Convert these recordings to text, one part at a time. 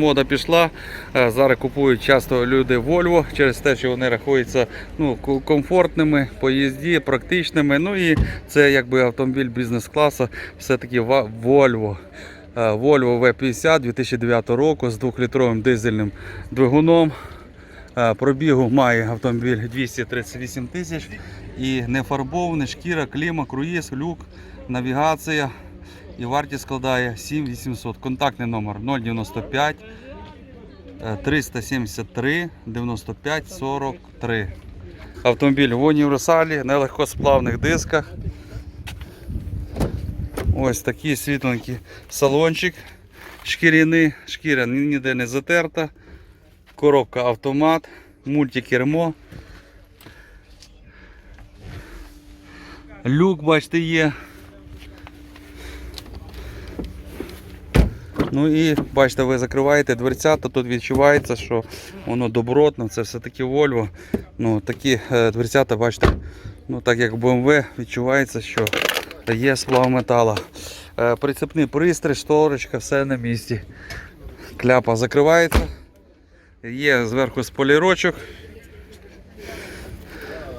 Мода пішла, е, зараз купують часто люди Volvo через те, що вони рахуються ну, комфортними по їзді, практичними. Ну і це якби автомобіль бізнес-класу, все-таки Volvo. Е, Volvo V50 2009 року з 2-літровим дизельним двигуном. Е, Пробігу має автомобіль 238 тисяч і не фарбований, шкіра, кліма, круїз, люк, навігація. І вартість складає 7800. Контактний номер 095 е, 373 95 43. Автомобіль в універсалі на легкосплавних дисках. Ось такий світленький салончик. Шкіряний, шкіря ніде не затерта. Коробка автомат, мультикермо. Люк, бачите, є. Ну і бачите, ви закриваєте дверцята, тут відчувається, що воно добротно, це все-таки Volvo. Ну, такі е, дверцята, бачите, ну так як BMW, відчувається, що є сплав метала. Е, прицепний пристрій, шторочка, все на місці. Кляпа закривається. Є зверху сполірочок.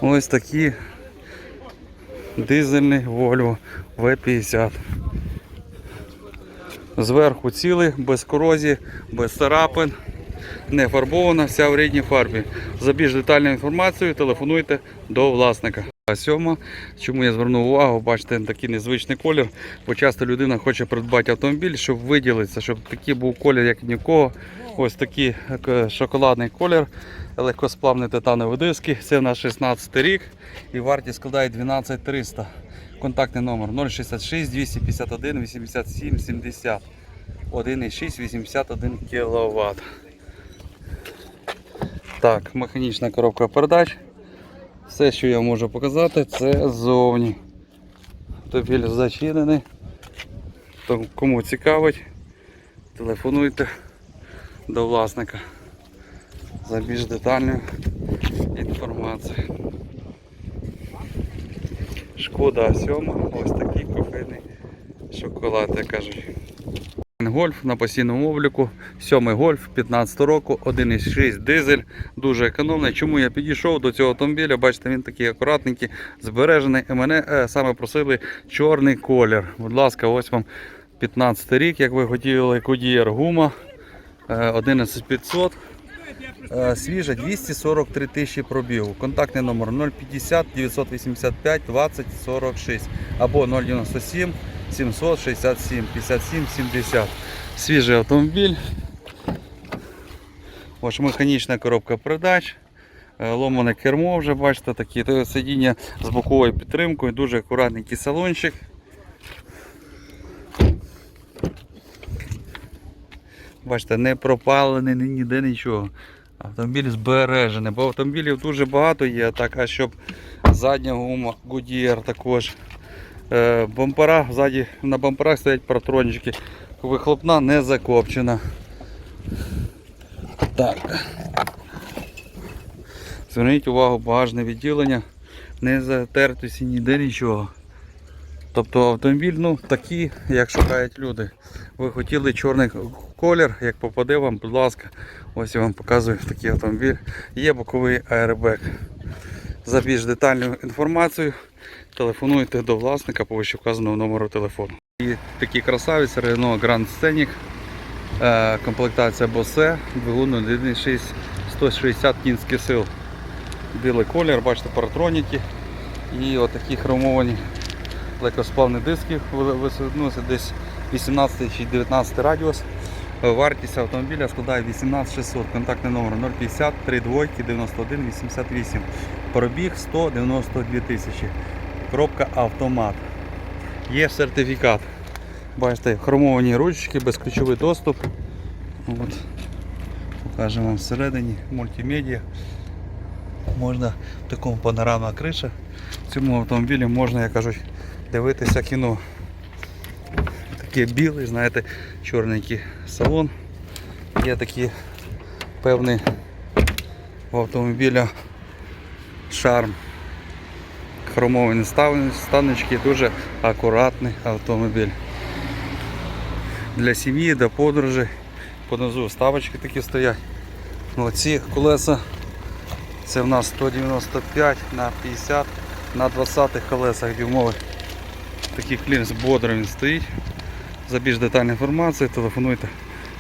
Ось такі дизельний Volvo V50. Зверху цілий, без корозії, без царапин, не фарбована, вся в рідній фарбі. За більш детальною інформацією телефонуйте до власника. А сьома, чому я звернув увагу, бачите, такий незвичний колір, бо часто людина хоче придбати автомобіль, щоб виділитися, щоб такий був колір, як нікого. Ось такий е, шоколадний колір, легкосплавні титанові диски. Це на 16 рік і вартість складає 12300. Контактний номер 066 251 87 70 1,6 81 кВт. Так, механічна коробка передач. Все, що я можу показати, це ззовні. Автомобіль зачинений. Тому Кому цікавить, телефонуйте до власника за більш детальною інформацією. Шкода 7, ось такий кофейний шоколад, як кажуть. Гольф на постійному обліку, 7 гольф 15 року, 1,6 дизель, дуже економний. Чому я підійшов до цього автомобіля? Бачите, він такий акуратненький, збережений. І мене е, саме просили чорний колір. Будь ласка, ось вам 15 рік, як ви хотіли, Goodyear гума е, 11500. Е, Свіжа 243 тисячі пробігу. Контактний номер 050 985 20 46 або 097 767 57 70. Свіжий автомобіль. Ось механічна коробка передач. Е, Ломане кермо вже бачите, такі сидіння з боковою підтримкою, дуже акуратненький салончик. Бачите, не пропалений, ні- ніде нічого. Автомобіль збережений, бо автомобілів дуже багато є, так, а щоб задня гума Goodyear також. Е, бампера, ззаді на бамперах стоять протрончики. Вихлопна не закопчена. Так. Зверніть увагу, багажне відділення, не затертості ніде нічого. Тобто автомобіль ну, такий, як шукають люди. Ви хотіли чорний колір, як попаде вам, будь ласка, ось я вам показую такий автомобіль. Є боковий аербек. За більш детальною інформацією телефонуйте до власника по вище вказаного номеру телефону. І такий красавець Renault Grand Scenic, комплектація Bose, двигун 1.6 160 кінських сил. Білий колір, бачите, паратроніки і отакі хромовані легкосплавні диски висунуться десь 18 чи 19 радіус. Е, Вартість автомобіля складає 18600. Контактний номер 050 32 91 88. Пробіг 192 тисячі. Коробка автомат. Є сертифікат. Бачите, хромовані ручки, безключовий доступ. От. Покажемо вам всередині мультимедіа. Можна в такому панорамна криша. В цьому автомобілі можна, як кажуть, дивитися кіно. Такий білий, знаєте, чорненький салон. Є такий певний в автомобіля шарм. Хромовані станочки, дуже акуратний автомобіль. Для сім'ї, для подорожей Понизу вставочки такі стоять. Ну, ці колеса це в нас 195 на 50 на 20 колесах дюймових. Такий кліренс бодро він стоїть. За більш детальну інформацію телефонуйте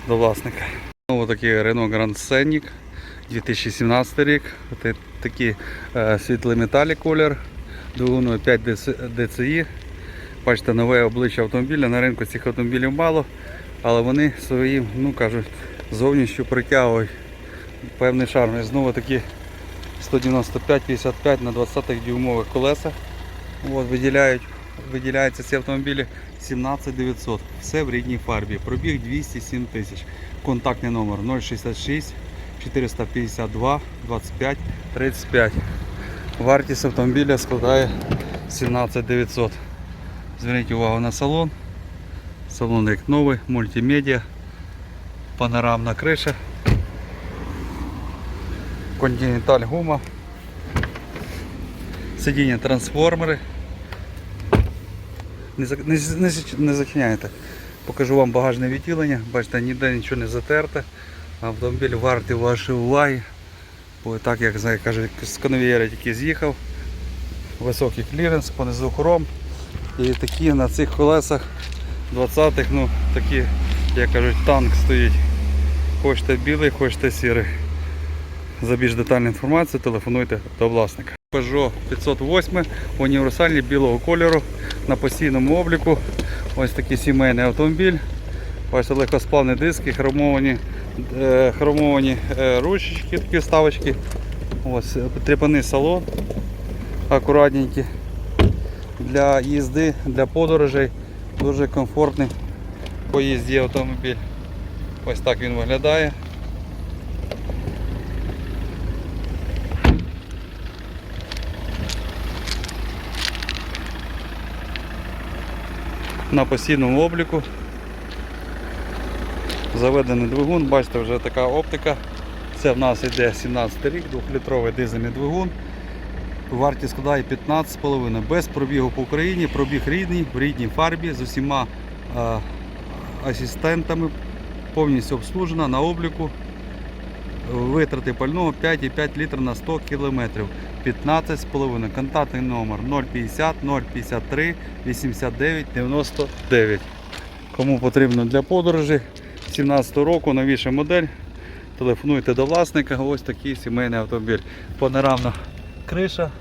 до власника. Знову такий Renault Grand Scenic 2017 рік. Та- Такий е, світлий металік колір, двигуною 5 DCI. Бачите, нове обличчя автомобіля. На ринку цих автомобілів мало, але вони своїм, ну кажуть, зовнішньо притягують певний шарм. І знову такі 195-55 на 20 дюймових колесах. От, виділяють, виділяються ці автомобілі 17900. Все в рідній фарбі. Пробіг 207 тисяч. Контактний номер 066 452 25 35. Вартість автомобіля складає 17900. Зверніть увагу на салон. Салон як новий, мультимедіа, панорамна криша, континенталь гума, сидіння трансформери. Не, не, не, з- не зачиняйте. Покажу вам багажне відділення. Бачите, ніде нічого не затерте. Автомобіль вартий вашої уваги. Бо так як знає, з конвієра тільки з'їхав. Високий кліренс, понизу хром. І такі на цих колесах 20-х, ну такі, як кажуть, танк стоїть. Хочете білий, хочете сірий. За більш детальну інформацію телефонуйте до власника. Peugeot 508 універсальний білого кольору на постійному обліку. Ось такий сімейний автомобіль. Бачите, легкосплавні диски, хромовані, е, хромовані е, ручечки, такі вставочки. Ось, е, тріпаний салон, акуратненький. Для їзди, для подорожей. Дуже комфортний по їзді автомобіль. Ось так він виглядає. На постійному обліку. Заведений двигун, бачите, вже така оптика. Це в нас йде 17 рік, 2-літровий дизельний двигун. Вартість складає 15,5 без пробігу по Україні, пробіг рідний, в рідній фарбі з усіма е, асистентами, повністю обслужена на обліку. Витрати пального 5,5 літрів на 100 км. 15,5. Контактний номер 050 053 89 99. Кому потрібно для подорожі 17 року новіша модель. Телефонуйте до власника. Ось такий сімейний автомобіль. Панорамна криша.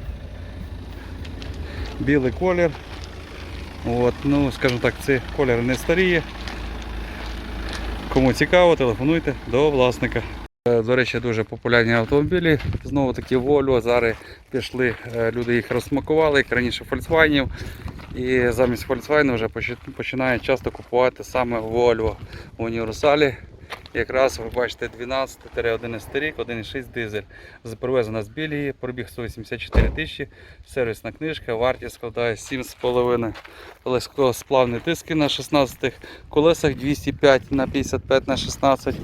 Білий колір. От, ну, скажімо так, ці колір не старіє. Кому цікаво, телефонуйте до власника. Е, До речі, дуже популярні автомобілі. Знову таки Volvo. Зараз пішли, е, люди їх розсмакували, як раніше Volkswagen. І замість Volkswagen вже почи- починають часто купувати саме Volvo в універсалі. Якраз ви бачите 12-11 рік, 1,6 дизель. Привезена з Білії, пробіг 184 тисячі, сервісна книжка, вартість складає 7,5 легкосплавні диски на 16 колесах 205 на 55 на 16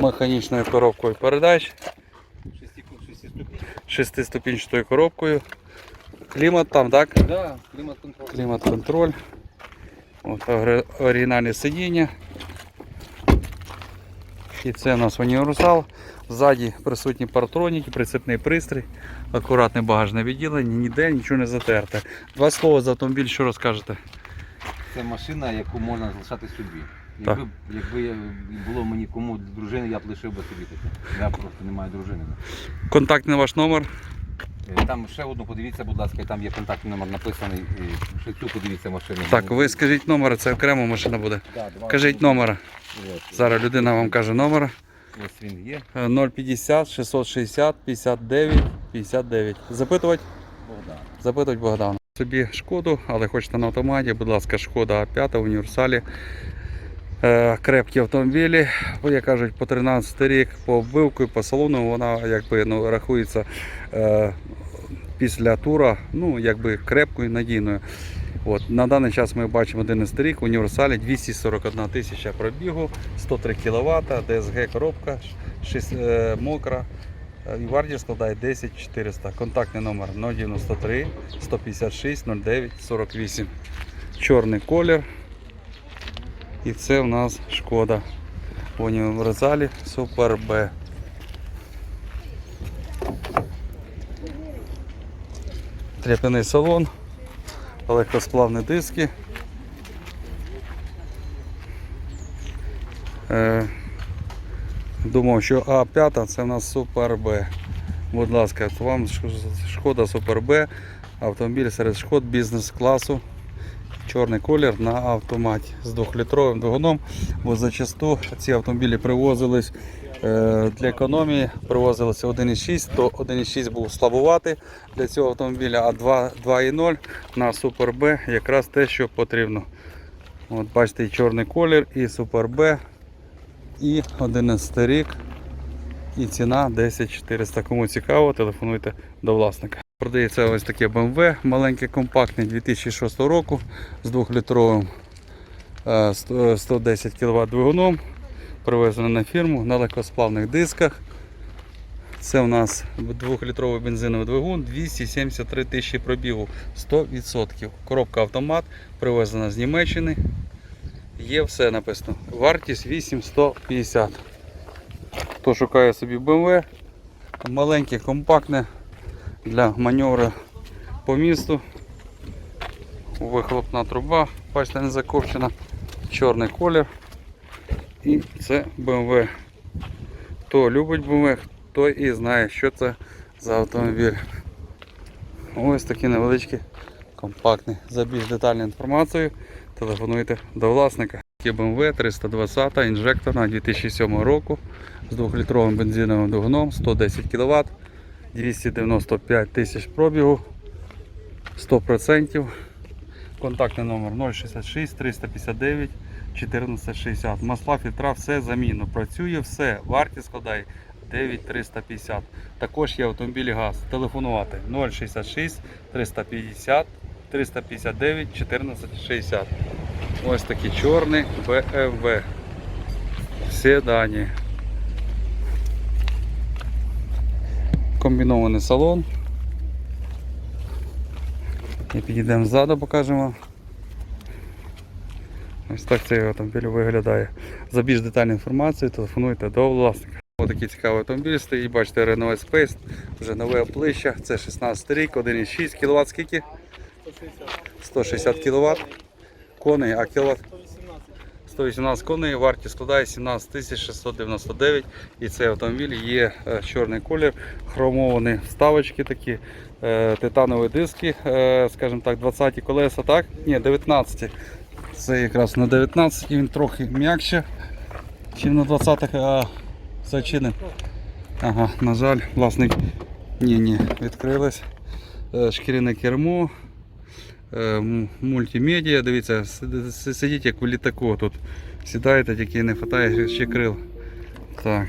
механічною коробкою передач, шестиступінчатою коробкою. Клімат там, так? Да, клімат-контроль. Клімат-контроль. Оригінальне сидіння. І це у нас універсал. Ззаді присутні партроніки, прицепний пристрій, акуратне багажне відділення, ніде нічого не затерте. Два слова за автомобіль, що розкажете? Це машина, яку можна залишати собі. Якби, якби було мені кому дружини, я б лишив би собі таке. Я просто не маю дружини. Контактний ваш номер. Е, Там ще одну подивіться, будь ласка, там є контактний номер написаний. і Ще цю подивіться машину. Так, ви скажіть номер, це окрема машина буде. Да, два- Кажіть номер. Зараз людина вам каже номер. Ось він є. Е, 050 660 59 59. Запитувати? Богдан. Запитувати Богдана. Собі шкоду, але хочете на автоматі, будь ласка, шкода А5 в універсалі. Е, крепкі автомобілі, як кажуть, по 13 рік, по оббивку по салону вона якби ну, рахується е, після тура, ну якби крепкою надійною. От, на даний час ми бачимо 11 рік універсалі 241 тисяча пробігу, 103 кВт, DSG коробка, 6, е, мокра. І вартість складає 10 400. Контактний номер 093 156 09 48. Чорний колір. І це в нас шкода. в універсалі Супер Б. Тряпяний салон, легкосплавні диски. Е, думав, що А5 це в нас Супер Б. Будь ласка, вам шкода Супер Б, автомобіль серед шкод бізнес-класу. Чорний колір на автоматі з 2-літровим двигуном, бо зачасту ці автомобілі привозились е, для економії, привозилися 1.6, то 1.6 був слабувати для цього автомобіля, а 2.0 на Супер Б якраз те, що потрібно. От бачите, і чорний колір, і Супер Б, і 11 рік, і ціна 10 400. Кому цікаво, телефонуйте до власника. Продається ось таке BMW, маленьке компактне 2006 року з 2-літровим е, 100 110 кВт двигуном. Привезено на фірму на легкосплавних дисках. Це у нас 2-літровий бензиновий двигун, 273 тисячі пробігу, 100%. Коробка автомат, привезена з Німеччини. Є все написано. Вартість 8150. Хто шукає собі BMW, маленьке, компактне для маневру по місту. Вихлопна труба, бачите, не закопчена, чорний колір. І це BMW. Хто любить BMW, той і знає, що це за автомобіль. Ось такі невеличкі, компактні. За більш детальною інформацією телефонуйте до власника. Є BMW 320 інжекторна 2007 року з 2-літровим бензиновим двигуном 110 кВт. 295 тисяч пробігу, 100%. Контактний номер 066 359 1460. Масла, фільтра, все замінно. Працює все. Вартість складає 9350. Також є автомобілі газ. Телефонувати 066 350 359 1460. Ось такий чорний BMW. Всі дані. Комбінований салон. І підійдемо ззаду, покажемо. Ось так цей автомобіль виглядає. За більш детальну інформацію телефонуйте до власника. Ось такий цікавий автомобіль стоїть, бачите, Renault Space, вже нове обличчя, це 16 рік, 1,6 кВт, скільки? 160 кВт. Коней, а кіловат 118 коней, вартість складає 17 699 і цей автомобіль є е, чорний колір, хромовані вставочки такі, е, титанові диски, е, скажімо так, 20 колеса, так? Ні, 19. Це якраз на 19 він трохи м'якше, ніж на 20-х а, зачинен. Ага, на жаль, власник ні, ні, відкрилось. Шкіряне кермо, мультимедіа, дивіться, сидіть як в літаку тут. Сідаєте, тільки не вистачає ще крил. Так.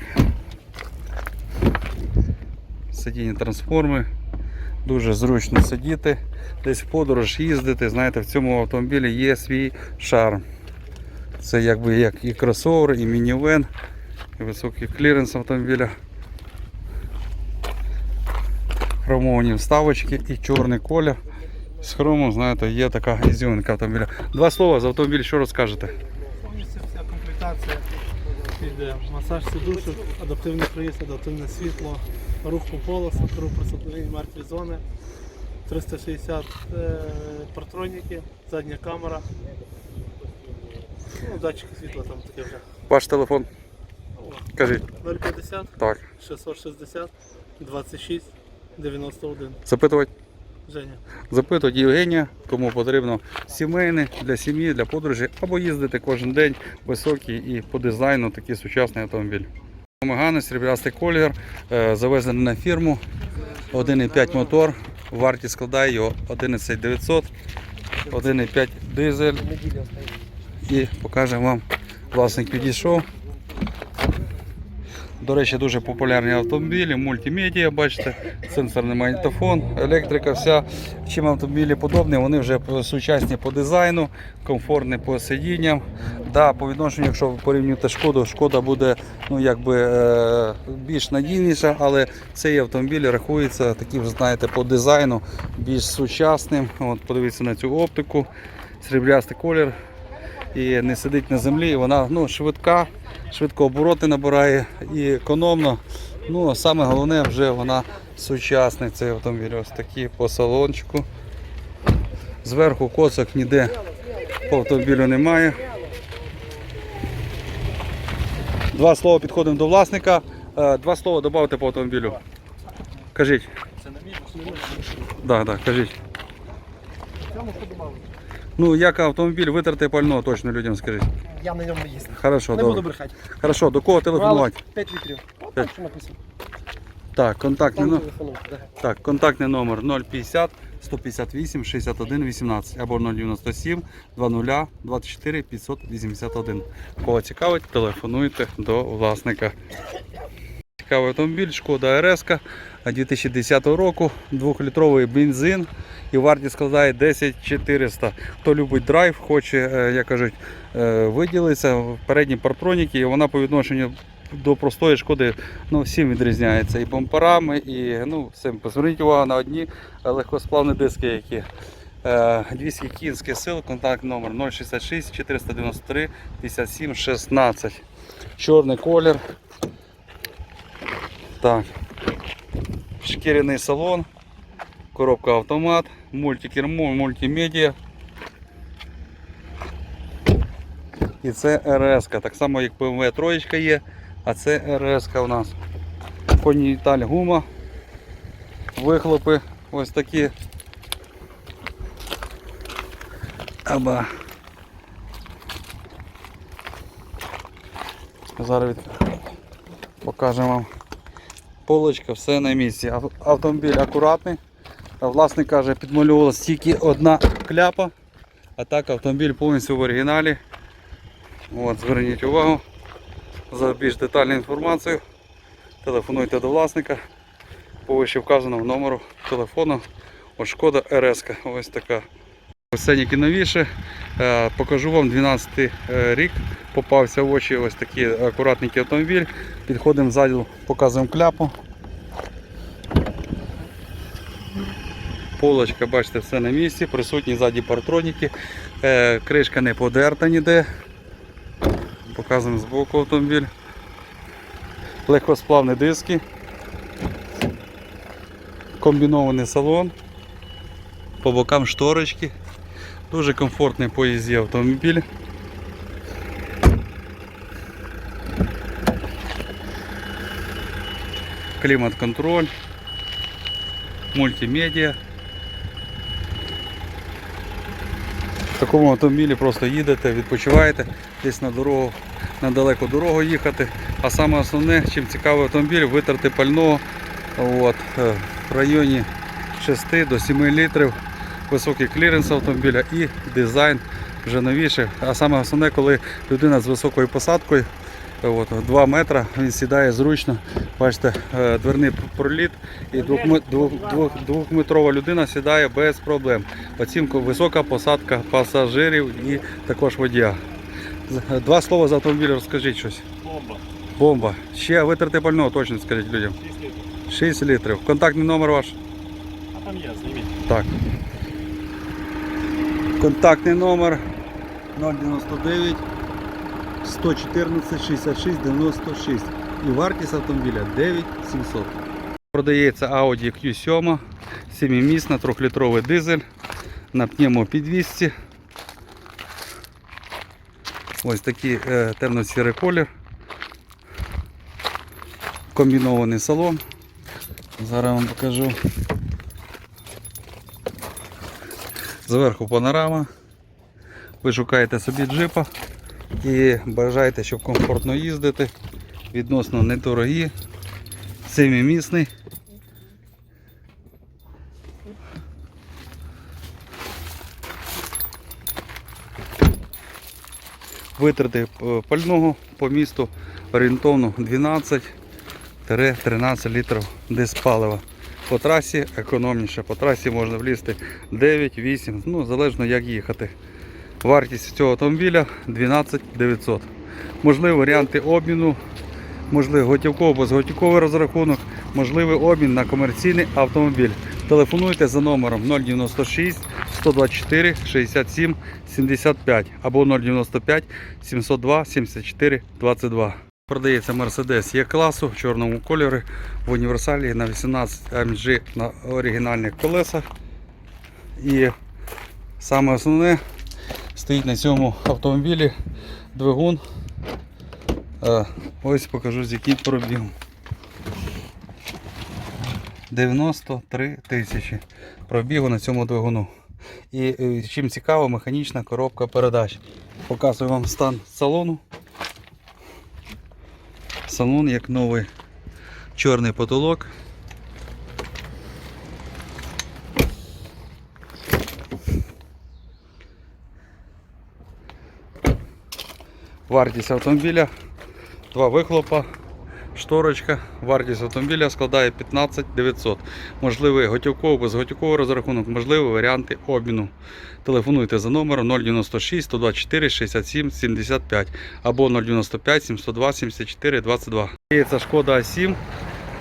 Сидіння трансформи. Дуже зручно сидіти, десь в подорож їздити. Знаєте, в цьому автомобілі є свій шарм. Це якби як і кросовер, і мінівен, і високий кліренс автомобіля. Хромовані вставочки і чорний колір. З хромом, знаєте, є така ізюминка автомобіля. Два слова за автомобіль, що розкажете? Повністю вся комплектація піде масаж сидушок, адаптивний проїзд, адаптивне світло, рух по полосах, рух присутні мертві зони, 360 е, партроніки, задня камера. Ну, датчик світла там таке вже. Ваш телефон, кажіть. 050 Так. 660 26 91. Запитувати. Запитують Євгенія, кому потрібно сімейне для сім'ї, для подорожі, або їздити кожен день високий і по дизайну такий сучасний автомобіль. Мегане, сріблястий колір, е, завезений на фірму, 1,5 мотор, вартість складає його 11900, 1,5 дизель. І покажемо вам, власник підійшов. До речі, дуже популярні автомобілі, мультимедіа, бачите, сенсорний магнітофон, електрика, вся. Чим автомобілі подобні, вони вже сучасні по дизайну, комфортні по сидінням. Да, по відношенню, якщо ви порівнюєте шкоду, шкода буде ну, якби, е, більш надійніша, але цей автомобіль рахується таким, знаєте, по дизайну більш сучасним. От, подивіться на цю оптику, сріблястий колір. І не сидить на землі. Вона ну, швидка, швидко обороти набирає і економно. Ну, а саме головне вже вона сучасний цей автомобіль. Ось такий по салончику. Зверху коцок ніде по автомобілю немає. Два слова підходимо до власника. Е, Два слова додавте по автомобілю. Кажіть. Це на мій Да, да, кажіть. Ну, як автомобіль витерти пального, точно людям скажіть. Я на ньому не їздив. Хорошо, Не буду добре. брехати. Хорошо, до кого телефонувати? 5 літрів. От так, що написано. Так, контактний, Там но- да. так, контактний номер 050 158 61 18 або 097 20 24 581. Кого цікавить, телефонуйте до власника. Цікавий автомобіль, шкода РС 2010 року, 2-літровий бензин і вартість складає 10 400. Хто любить драйв, хоче, е, як кажуть, е, виділитися, передні партроніки, і вона по відношенню до простої шкоди ну, всім відрізняється. І бамперами, і ну, всім. Зверніть увагу на одні легкосплавні диски, які. Е, 200 кінських сил, контакт номер 066 493 57 16. Чорний колір. Так. Шкіряний салон, коробка автомат, мультикермо, мультимедіа. І це РС, так само як BMW троєчка є, а це РС у нас. Коніталь гума, вихлопи ось такі. Аба. Зараз покажемо вам. Полочка, все на місці. Автомобіль акуратний. Власник каже, підмалювалась тільки одна кляпа, а так автомобіль повністю в оригіналі. От, зверніть увагу. За більш детальну інформацію телефонуйте до власника по вище вказаному номеру телефону. От Шкода РС. Ось така. Сценіки новіше. Е, Покажу вам 12 рік. Попався в очі ось такий акуратненький автомобіль. Підходимо ззаду, показуємо кляпу. Полочка, бачите, все на місці, присутні ззаді партроніки, Е, кришка не подерта ніде. Показуємо збоку автомобіль. Легкосплавні диски. Комбінований салон. По бокам шторочки. Дуже комфортний по їзді автомобіль. Клімат-контроль, мультимедіа. Такому автомобілі просто їдете, відпочиваєте, десь на дорогу, на далеку дорогу їхати. А саме основне, чим цікавий автомобіль, витрати пального от, е, в районі 6 до 7 літрів, високий кліренс автомобіля і дизайн вже новіший. А саме основне, коли людина з високою посадкою, от, 2 метри, він сідає зручно. Бачите, е, дверний проліт і двохме- двох- двох- двохметрова людина сідає без проблем. Оцінку висока посадка пасажирів і також водія. Два слова за автомобіль розкажіть щось. Бомба. Бомба. Ще витрати пального точно скажіть людям. 6 літрів. Контактний номер ваш. А там є, зніміть. Так. Контактний номер 099 114 66 96. І вартість автомобіля 9700. Продається Audi Q7, 7-місна, 3-літровий дизель на пневмопідвісці. Ось такий е, темно-сірий колір. Комбінований салон. Зараз вам покажу. Зверху панорама. Ви шукаєте собі джипа і бажаєте, щоб комфортно їздити. Відносно недорогі. Семимісний. Витрати е, пального по місту орієнтовно 12-13 літрів десь палива. По трасі економніше. По трасі можна влізти 9-8, ну залежно як їхати. Вартість цього автомобіля 12 900. Можливі варіанти обміну, можливо готівково безготівковий розрахунок, можливий обмін на комерційний автомобіль. Телефонуйте за номером 096 124 67 75 або 095 702 74 22. Продається Mercedes Є класу в чорному кольорі в універсалі на 18 AMG на оригінальних колесах. І саме основне стоїть на цьому автомобілі двигун. Е, Ось покажу з яким пробігом. 93 тисячі пробігу на цьому двигуну. І е, чим цікаво, механічна коробка передач. Показую вам стан салону. Салон як новий чорний потолок. Вартість автомобіля, два вихлопа, шторочка. Вартість автомобіля складає 15 900. Можливий готівковий, безготівковий розрахунок, можливі варіанти обміну. Телефонуйте за номером 096 124 67 75 або 095 702 74 22. Це шкода А7,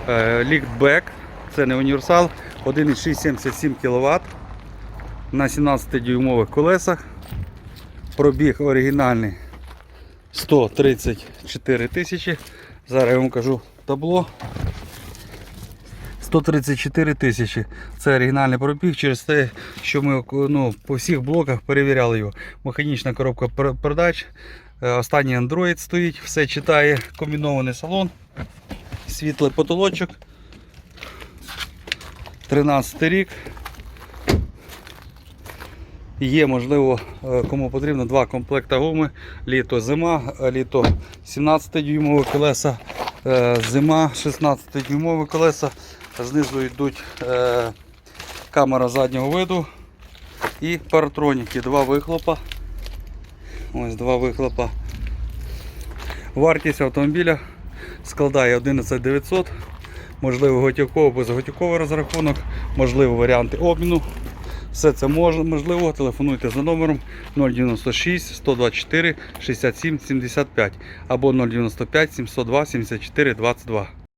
е, ліфтбек, це не універсал, 1,677 кВт на 17-дюймових колесах. Пробіг оригінальний 134 тисячі. Зараз я вам кажу табло. 134 тисячі. Це оригінальний пробіг через те, що ми ну, по всіх блоках перевіряли його. Механічна коробка пер- передач. Е, Останній Android стоїть, все читає, комбінований салон, світлий потолочок. 13 рік. Є, можливо, е, кому потрібно два комплекти гуми. Літо зима, е, літо 17 дюймові колеса, е, зима 16 дюймові колеса. Знизу йдуть е, камера заднього виду і паратроніки, два вихлопа. Ось два вихлопа. Вартість автомобіля складає 11 900. Можливо, готівковий, безготівковий розрахунок, можливо, варіанти обміну. Все це мож- можливо. Телефонуйте за номером 096 124 67 75 або 095 702 74 22.